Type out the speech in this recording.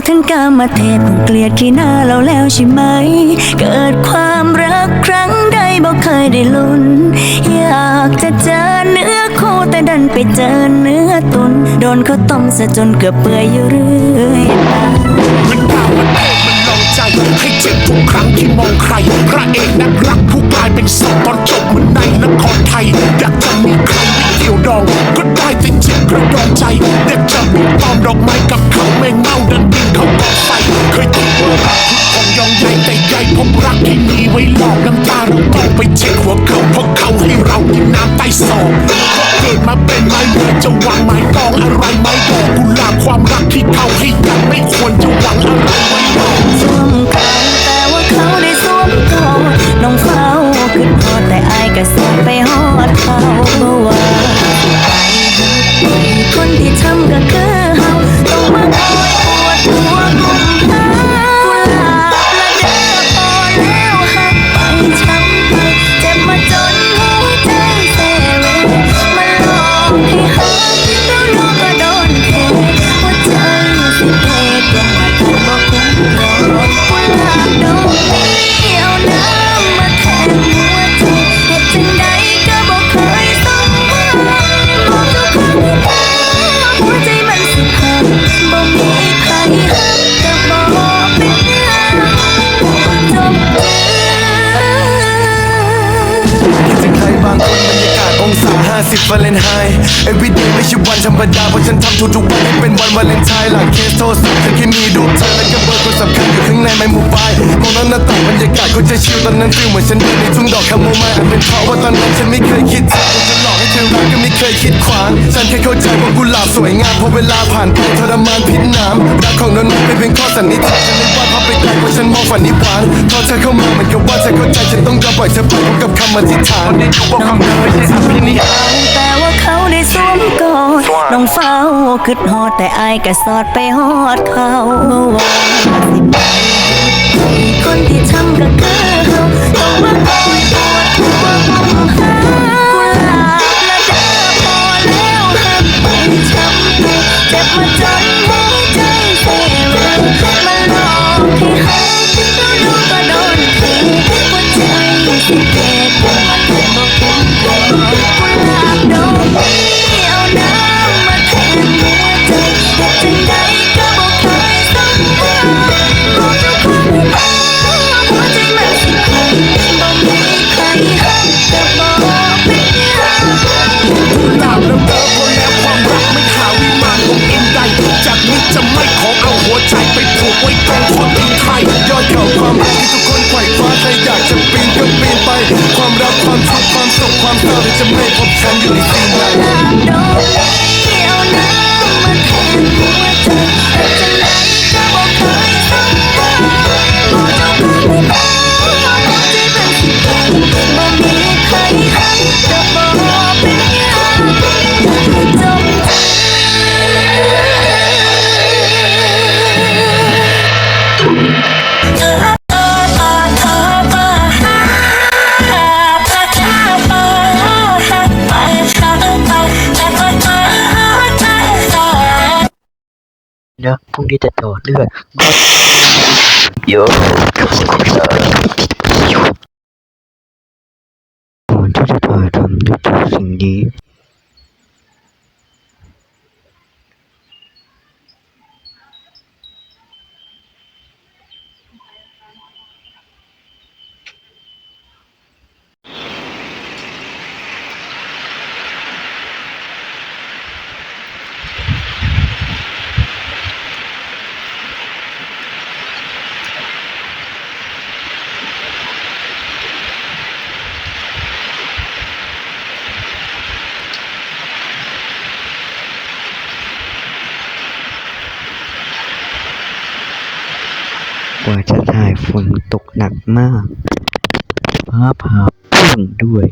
กามเทพคงเกลียดขี้หน้าเราแล้วใช่ไหม เกิดความรักครั้งใดบอกเคยได้ลุ้น อยากจะเจอเนื้อคู่แต่ดันไปเจอเนื้อตุน โดนเขาต้มซะจนเกือบเปื่อยอยู่เรื่อยมันดามันโอบมันลองใจให้เจ็บทุกครั้งที่มองใคร พระเอกนักรักผู้กลายเป็นศพตอนจบเหมือนในละครไทย อยากจะมีใครไม่เกี่ยวดอง ก็ได้แต่เจ็บกระดองใจอยากจะมีตอมดอกไม้กับเขาแมงเมา ยคิดว่ารักคือของยองใหญ่แต่ใหญ่พบรักที่มีไว้หลอกน้ำตาเราต้องไปเช็ดหัวเขาเพราะเขาให้เรากินน้ำใต้ศอกเขาเกิดมาเป็นไม้เบื่อจะวางไม้ตองอะไรไม้ดอกกุหลาบความรักที่เขาให้ยังไม่ควรจะหวังอะไรไว้หรอกสวมกอดแต่ว่าเขาได้สวมกอดน้องเฝ้าขึ้นฮอดแต่อายก็สวมไปฮอดเขาเมื่อวานไปคนที่ทำก็คือเฮาต้องมาคอยปวดหัว Ah! 180ฟาเรนไฮต์ every day ไม่ใช่วันธรรมดาเพราะฉันทำทุกๆวันให้เป็นวันวาเลนไทน์หลังเคสโทรศัพท์ฉันแค่มีดูปเธอและก็เบอร์โทรศัพท์ขึ้นอยู่ข้างในไมโมบายมองแล้วหน้าต่างบรรยากาศก็จะชิลตอนนั้นฟิลเหมือนฉันเดินในทุ่งดอกคาโมไมล์อาจเป็นเพราะว่าตอนนั้นฉันไม่เคยคิดจะหลอก เธอรักก็ไม่เคยคิดขวาง ฉันแค่เข้าใจว่ากุหลาบสวยงามพอเวลาผ่านไปทรมานพิษน้ำรักของนนท์เป็นข้อสันนิษฐานฉันนึกว่าพาไปไกลเพราะฉันมองฝันนิพพานพอเธอเข้ามาเหมือนกับว่าเธอเข้าใจฉันต้องยอมปล่อยเธอไปพร้อมกับคำอธิษฐานได้รู้ว่าความรักไม่ใช่อภินิหารแต่ว่าเขาได้สวมกอดน้องเฝ้าขึ้นฮอดแต่อายก็สอดไปฮอดเขาว่าสิไป จากนี้จะไม่ขอเอาหัวใจไปผูกไว้ตรงคนอื่นใครยอดเขาความรักที่ ความสุขความเศร้าที่จะไม่พบฉันอยู่ในสิ่งใดที่เอาน้ำมาแทน นะพรุ่งนี้จะต่อเลือดโยก่อนที่จะถ่ายทำนึกถึงสิ่งนี้ กว่าจะถ่ายฝนตกหนักมาก ฟ้าผ่าพุ่งด้วย